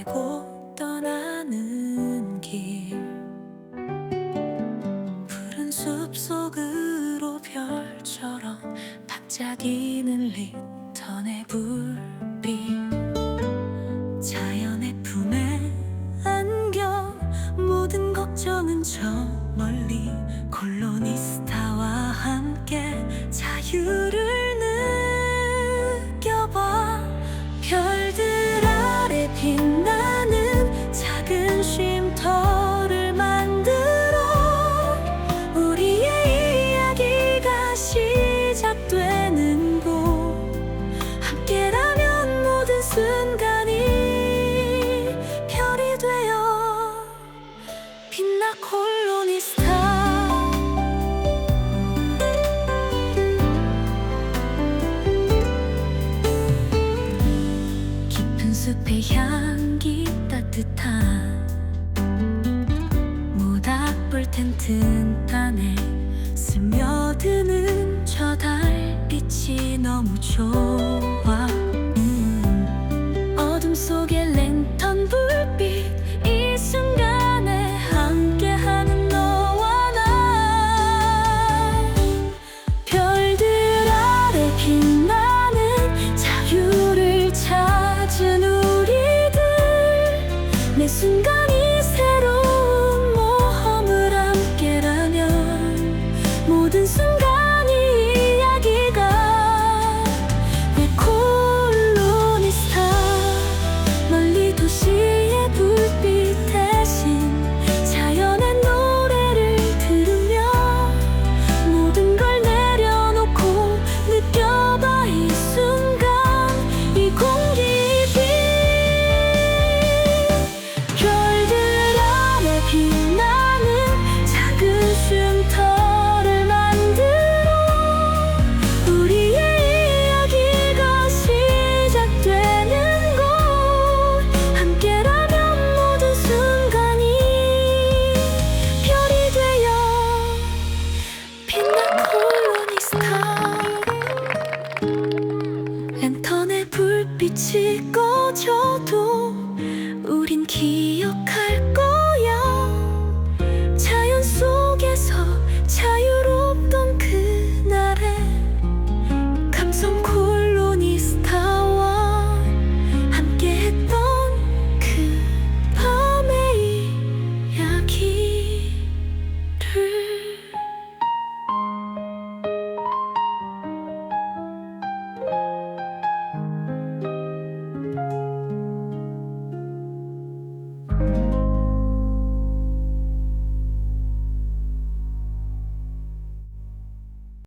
알고 떠나는 길. 푸른 숲 속으로 별처럼 반짝이는 리턴의 불빛. 자연의 품에 안겨 모든 걱정은 저 멀리 콜로니스타와 함께 자유를 숲의 향기 따뜻한 모닥불 텐트 안에 스며드는 저 달빛이 너무 좋아. 빛이 꺼져도 우린 기억할 거